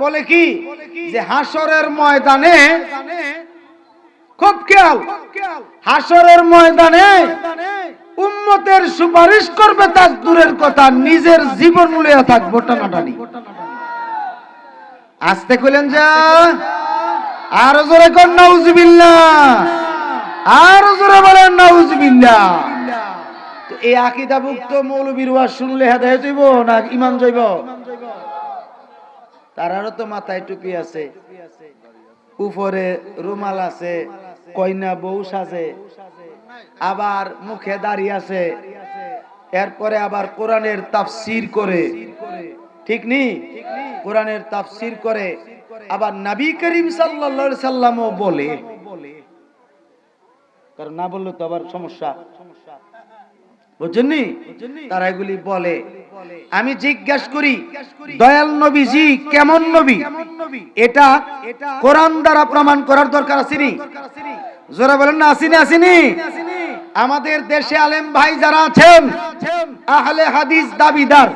বলে কি? যে হাসরের ময়দানে খুব খেয়াল হাসরের ময়দানে উম্মতের সুপারিশ করবে তার দূরের কথা, নিজের জীবন লইয়া থাকব টানাটানি। আসতে কইলেন যা, আরও জোরে কর, নাউজুবিল্লাহ। আরও জোরে বলেন, নাউজুবিল্লাহ। তো এই আকিদাভুক্ত মৌলবীর শুনলে হেদায়েত হইব না ইমান জইব তারারও তো মাথায় টুপি আছে। উপরে রুমাল আছে, কইনা বউ সাজে, আবার মুখে দাড়ি আছে, এরপরে আবার কোরআনের তাফসির করে। ঠিক নি? কোরআনের তাফসির করে। আবার নাবি করিম সাল্লাল্লাহু সাল্লামও বলে। কারণ না বললে তো আবার সমস্যা। বুঝছেননি তারা এগুলি বলে। আমি জিজ্ঞাসা করি দয়াল নবীজি কেমন নবী? এটা কোরআন দ্বারা প্রমাণ করার দরকার আসেনি জোরা বলেন না আসেনি আসেনি আমাদের দেশে আলেম ভাই যারা আছেন আহলে হাদিস দাবিদার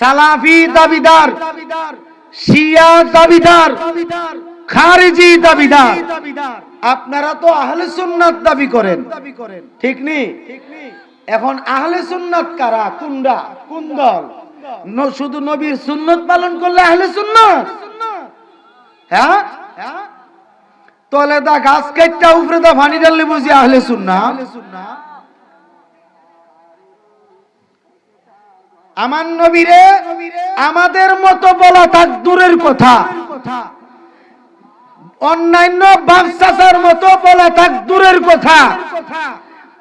সালাফি দাবিদার শিয়া দাবিদার খারিজি দাবিদার। আপনারা তো আহলে সুন্নাত দাবি করেন। ঠিক নি? এখন আহলে সুন্নাত কারা? কুন্ডা কোন দল? শুধু নবীর সুন্নত পালন করলে আহলে সুন্নাত? হ্যাঁ? তলে দা গাছ কেটটা উপরে দা পানি ডাললে বুঝি আহলে সুন্নাত? আমার নবীরে, আমাদের মতো বলা থাক দূরের কথা। অন্যান্য বাপসাসার মতো বলা থাক দূরের কথা।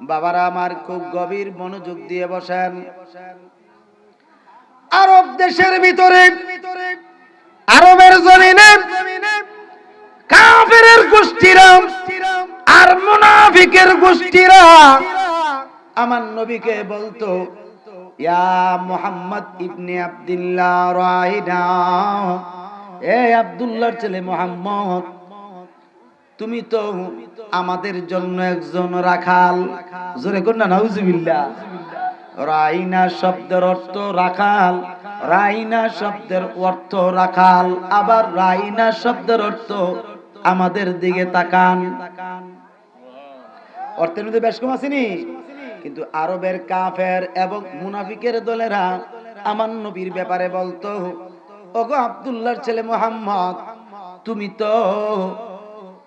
বাবারা আমার খুব গভীর মনোযোগ দিয়ে বসেন। আরব দেশের ভিতরে, আরবের জমিনে কাফেরের গোষ্ঠীরা আর মুনাফিকের গোষ্ঠীরা। আমার নবীকে বলতো, ইয়া মোহাম্মদ ইবনে আব্দুল্লাহ রাইনা এ আব্দুল্লাহর ছেলে মোহাম্মদ। তুমি তো আমাদের জন্য একজন রাখাল। জোরে কর না রাইনা শব্দের অর্থ রাখাল, রাইনা শব্দের অর্থ রাখাল। আবার রাইনা শব্দের অর্থ আমাদের দিকে তাকান। অর্থের মধ্যে বেশ কম আসেনি কিন্তু আরবের কাফের এবং মুনাফিকের দলেরা আমার নবীর ব্যাপারে বলতো, ওগো আব্দুল্লাহর ছেলে মোহাম্মদ, তুমি তো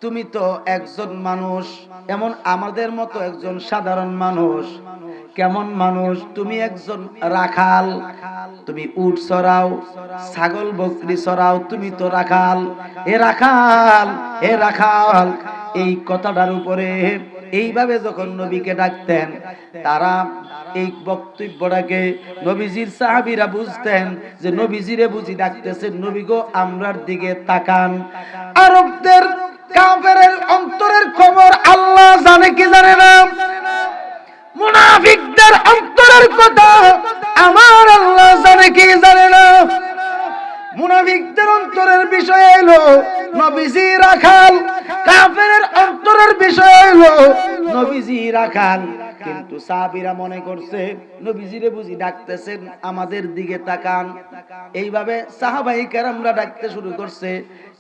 তুমি তো একজন মানুষ, এমন আমাদের মতো একজন সাধারণ মানুষ। কেমন মানুষ? তুমি একজন রাখাল। তুমি উট সরাও, ছাগল বকরি সরাও, তুমি তো রাখাল। এ রাখাল এ রাখাল, এই কথাটার উপরে এইভাবে যখন নবীকে ডাকতেন, তারা এই বক্তব্যটাকে নবীজির সাহাবিরা বুঝতেন যে নবীজিরে বুঝি ডাকতেছেন, নবী গো, আমরার দিকে তাকান। আরবদের কাফেরের অন্তরের খবর আল্লাহ জানে কি জানে না? মুনাফিকদের অন্তরের কথা আমার আল্লাহ জানে কি জানে না? মুনাফিকদের অন্তরের বিষয় এলো নবীজি রাখাল, কাফেরের অন্তরের বিষয় এলো নবীজি রাখাল। কিন্তু সাহাবীরা মনে করছে, নবীজিরে বুঝি ডাকতেছেন, আমাদের দিকে তাকান। এইভাবে সাহাবাই কেরামরা ডাকতে শুরু করছে,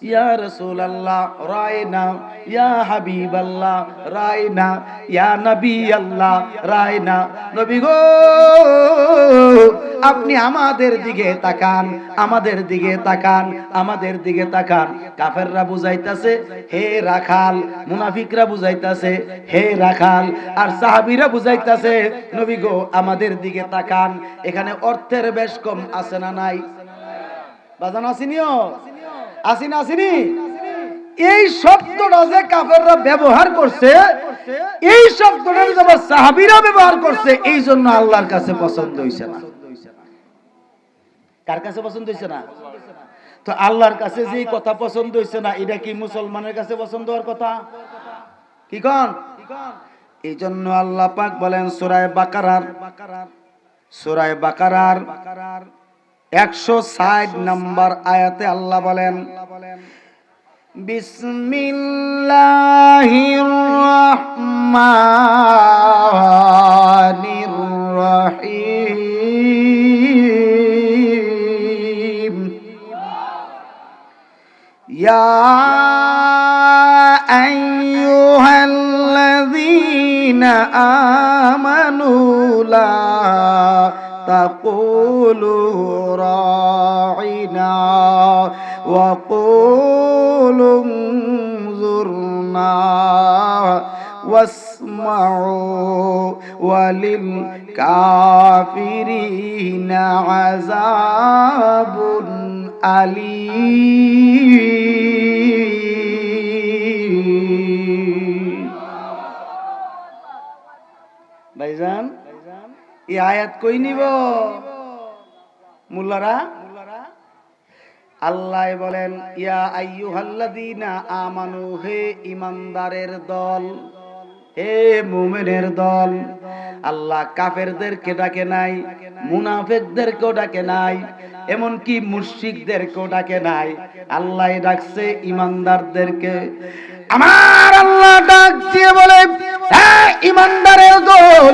ইয়া রাসূলুল্লাহ রায়না ইয়া হাবিবাল্লাহ রায়না ইয়া নবী আল্লাহ রায়না নবী গো, আপনি আমাদের দিকে তাকান, আমাদের দিকে তাকান, আমাদের দিকে তাকান। কাফেররা বুঝাইতাছে, হে রাখাল, মুনাফিকরা বুঝাইতাছে, হে রাখাল। আর সাহাবীরা বুঝাইতাছে, নবী গো, আমাদের দিকে তাকান, এখানে অর্থের বেশ কম, আছে না নাই? বাজান আসিনিও? আসিন আসিনি? এই শব্দটা যে কাফেররা ব্যবহার করছে, এই শব্দটা যখন সাহাবীরা ব্যবহার করছে, এই জন্য আল্লাহর কাছে পছন্দ হইছে না। কার কাছে পছন্দ হইছে না? তো আল্লাহর কাছে যে কথা পছন্দ হয়েছে না, এটা কি মুসলমানের কাছে পছন্দ হওয়ার কথা? কি কন? এই জন্য আল্লাহ পাক বলেন, সুরায় বাকারার সুরায় বাকারার একশো ষাট নম্বর আয়াতে আল্লাহ বলেন, বিসমিল্লাহির রহমানির تقولوا راعنا وقولوا انظرنا واسمعوا وللكافرين عذاب أليم. আয়াত কই নিব? মুল্লারা? আল্লাহ বলেন, ইয়া আইয়ুহাল্লাযীনা আমানু, হে ইমানদারের দল, হে মুমিনের দল, আল্লাহ কাফেরদেরকে ডাকে নাই, মুনাফিকদেরকেও ডাকে নাই, এমনকি মুশরিকদেরকেও ডাকে নাই। আল্লাহ ডাকছে ইমানদারদেরকে আমার আল্লাহ ডাক দিয়ে বলে হ্যাঁ ইমানদারের দল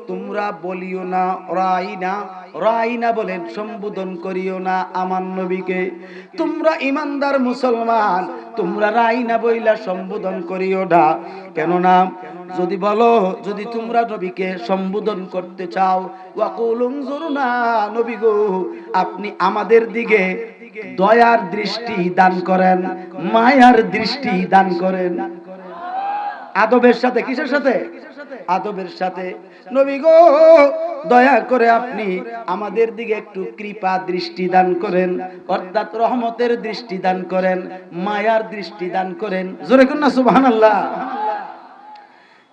তোমরা বলিও না, রাইনা। রাইনা বলেন, সম্বোধন করিও না আমার নবীকে। তোমরা ইমানদার মুসলমান, তোমরা রাইনা বইলা সম্বোধন করিও না। কেননা, যদি বলো, যদি তোমরা নবীকে সম্বোধন করতে চাও, ওয়াকুলুম জুরুনা, নবী গো, আপনি আমাদের দিকে দয়ার দৃষ্টি দান করেন, মায়ার দৃষ্টি দান করেন। আদবের সাথে কিসের সাথে আদবের সাথে। নবী গো দয়া করে আপনি আমাদের দিকে একটু কৃপা দৃষ্টি দান করেন। অর্থাৎ রহমতের দৃষ্টি দান করেন মায়ার দৃষ্টি দান করেন। জোরে কন্যা সুবহানাল্লাহ।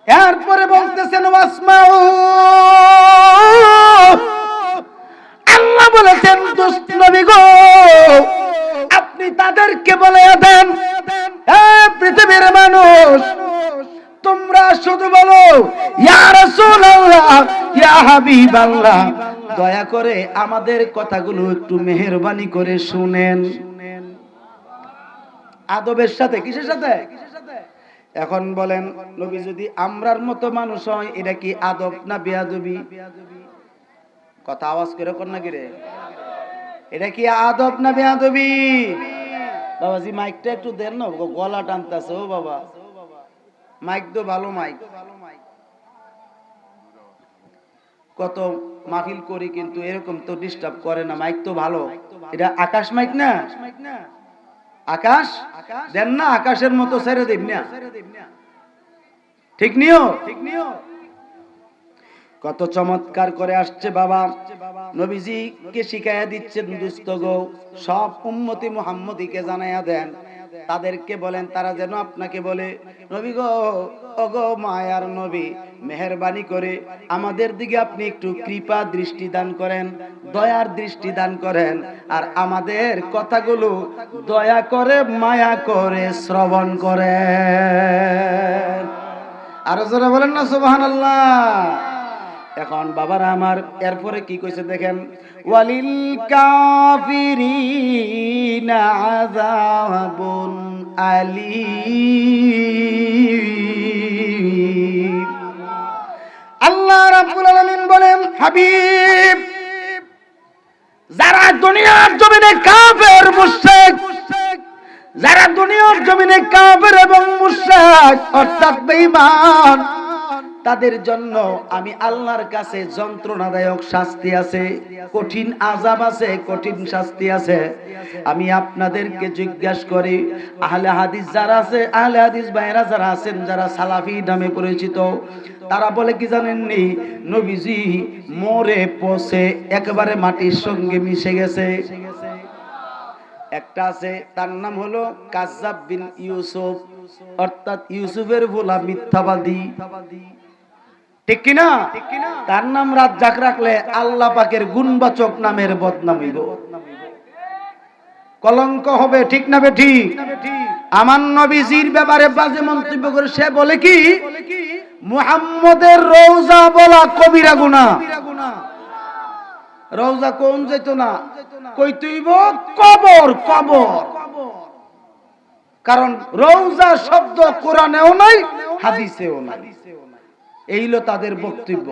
এরপরে বলতেছেন আল্লাহ বলেছেন দোস্ত নবী গো আপনি তাদেরকে বলে শুধু বলো দয়া করে আমাদের কথাগুলো একটু মেহেরবানি করে শুনেন। আদবের সাথে, কিসের সাথে? এখন বলেন, নবী যদি আমরার মতো মানুষ হয়, এটা কি আদব না বেয়াদবি? কথা আওয়াজ করে কর না রে? এটা কি আদব না বেয়াদবি? বাবাজি, মাইকটা একটু দেন না, গলা টানতেছে, ও বাবা। মাইক তো ভালো মাইক। কত মাহফিল করি কিন্তু এরকম তো ডিস্টার্ব করে না, মাইক তো ভালো। এটা আকাশ মাইক না? আকাশ? দেন না, আকাশের মতো ছেড়ে দিন না। ঠিক নিও? ঠিক নিও কত চমৎকার করে আসছে বাবা। নবীজি কে শিখাইয়া দিচ্ছেন দুস্থ গো সব উম্মতি মুহাম্মদীকে জানাইয়া দেন। তাদেরকে বলেন, তারা যেন আপনাকে বলে, নবী গো, ওগো মায়ার নবী, মেহরবানি করে আমাদের দিকে আপনি একটু কৃপা দৃষ্টি দান করেন, দয়ার দৃষ্টি দান করেন, আর আমাদের কথাগুলো দয়া করে, মায়া করে শ্রবণ করেন। আরও যারা বলেন না, সুবহানাল্লাহ। এখন বাবারা আমার, এরপরে কি কইছে দেখেন? ওয়ালিল কাফিরিনা আযাবুন আলীম। আল্লাহ রাব্বুল আলামিন বলেন, হাবিব, যারা দুনিয়ার জমিনে কাফের, মুশরিক, যারা দুনিয়ার জমিনে কাফের এবং মুশরিক, অর্থাৎ বেঈমান তাদের জন্য আমি আল্লাহর কাছে যন্ত্রণাদায়ক শাস্তি আছে, কঠিন আজাব আছে, কঠিন শাস্তি আছে। আমি আপনাদেরকে জিজ্ঞাসা করি, আহলে হাদিস যারা আছে, আহলে হাদিস ভাইরা যারা আছেন, যারা সালাফি নামে পরিচিত, তারা বলে কি জানেননি, নবীজি মরে পচে একেবারে মাটির সঙ্গে মিশে গেছে। একটা আছে, তার নাম হলো কাজাব বিন ইউসুফ, অর্থাৎ ইউসুফের ভোলা মিথ্যাবাদী। ঠিক কিনা? তার নাম রাজ্জাক রাখলে আল্লাহ পাকের গুণবাচক নামের বদনাম কলঙ্ক হবে, ঠিক না বে ঠিক আমার নবীজির ব্যাপারে বাজে মন্তব্য করে সে বলে কি, মুহাম্মদের রওজা বলা কবিরা গুনাহ। রওজা কোন যেত না? কই তুইব কবর কবর। কারণ রওজা শব্দ কোরআনেও নাই, হাদিসেও নাই। এই হলো তাদের বক্তব্য।